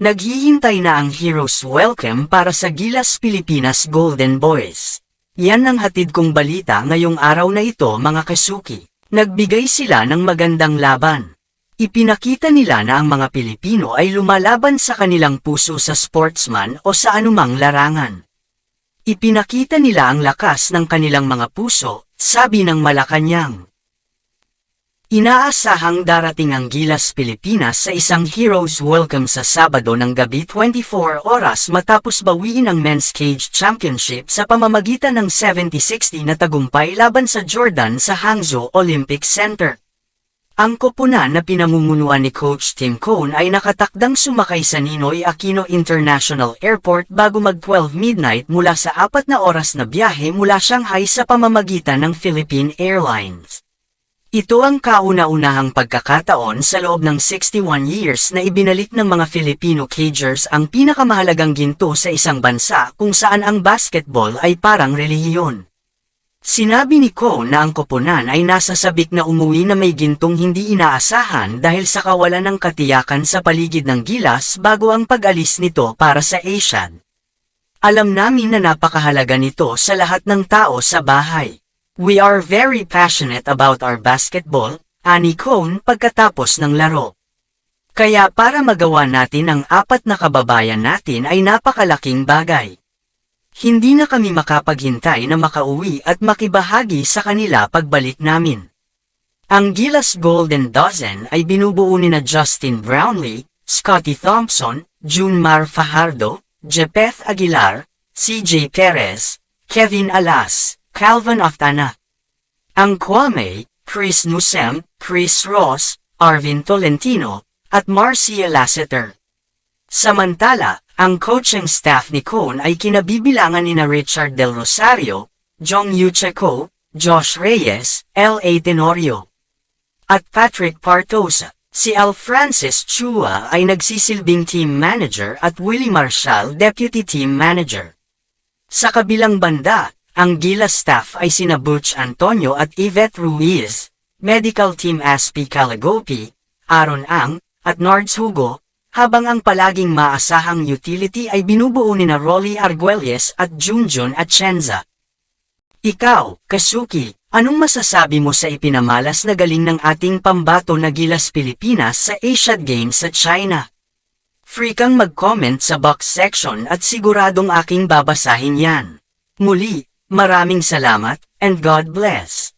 Naghihintay na ang Heroes Welcome para sa Gilas Pilipinas Golden Boys. Yan ang hatid kong balita ngayong araw na ito mga kasuki. Nagbigay sila ng magandang laban. Ipinakita nila na ang mga Pilipino ay lumalaban sa kanilang puso sa sportsman o sa anumang larangan. Ipinakita nila ang lakas ng kanilang mga puso, sabi ng Malacanang. Inaasahang darating ang Gilas Pilipinas sa isang Heroes Welcome sa Sabado ng gabi 24 oras matapos bawiin ang Men's Cage Championship sa pamamagitan ng 70-60 na tagumpay laban sa Jordan sa Hangzhou Olympic Center. Ang koponan na pinamumunuan ni Coach Tim Cone ay nakatakdang sumakay sa Ninoy Aquino International Airport bago mag-12 midnight mula sa apat na oras na biyahe mula Shanghai sa pamamagitan ng Philippine Airlines. Ito ang kauna-unahang pagkakataon sa loob ng 61 years na ibinalik ng mga Filipino Cagers ang pinakamahalagang ginto sa isang bansa kung saan ang basketball ay parang relihiyon. Sinabi ni Cone na ang koponan ay nasa sabik na umuwi na may gintong hindi inaasahan dahil sa kawalan ng katiyakan sa paligid ng gilas bago ang pag-alis nito para sa Asian. Alam namin na napakahalaga nito sa lahat ng tao sa bahay. We are very passionate about our basketball, ani Cone pagkatapos ng laro. Kaya para magawa natin ang apat na kababayan natin ay napakalaking bagay. Hindi na kami makapaghintay na makauwi at makibahagi sa kanila pagbalik namin. Ang Gilas Golden Dozen ay binubuo ni na Justin Brownlee, Scotty Thompson, Junmar Fajardo, Jepeth Aguilar, CJ Perez, Kevin Alas, Calvin Aftana. Ang Kwame, Chris Nusem, Chris Ross, Arvin Tolentino, at Marcia Lasseter. Samantala, ang coaching staff ni Cone ay kinabibilangan ni na Richard Del Rosario, Jong Yucheco, Josh Reyes, L.A. Tenorio, at Patrick Partosa. Si Al Francis Chua ay nagsisilbing team manager at Willie Marshall deputy team manager. Sa kabilang banda, ang Gila staff ay sina Butch Antonio at Yvette Ruiz, medical team Aspi Calagopi, Aaron Ang, at Nards Hugo, habang ang palaging maasahang utility ay binubuo ni na Rolly Arguelles at Junjun Atienza. Ikaw, Kasuki, anong masasabi mo sa ipinamalas na galing ng ating pambato na Gilas Pilipinas sa Asian Games sa China? Free kang mag-comment sa box section at siguradong aking babasahin yan. Muli, maraming salamat, and God bless.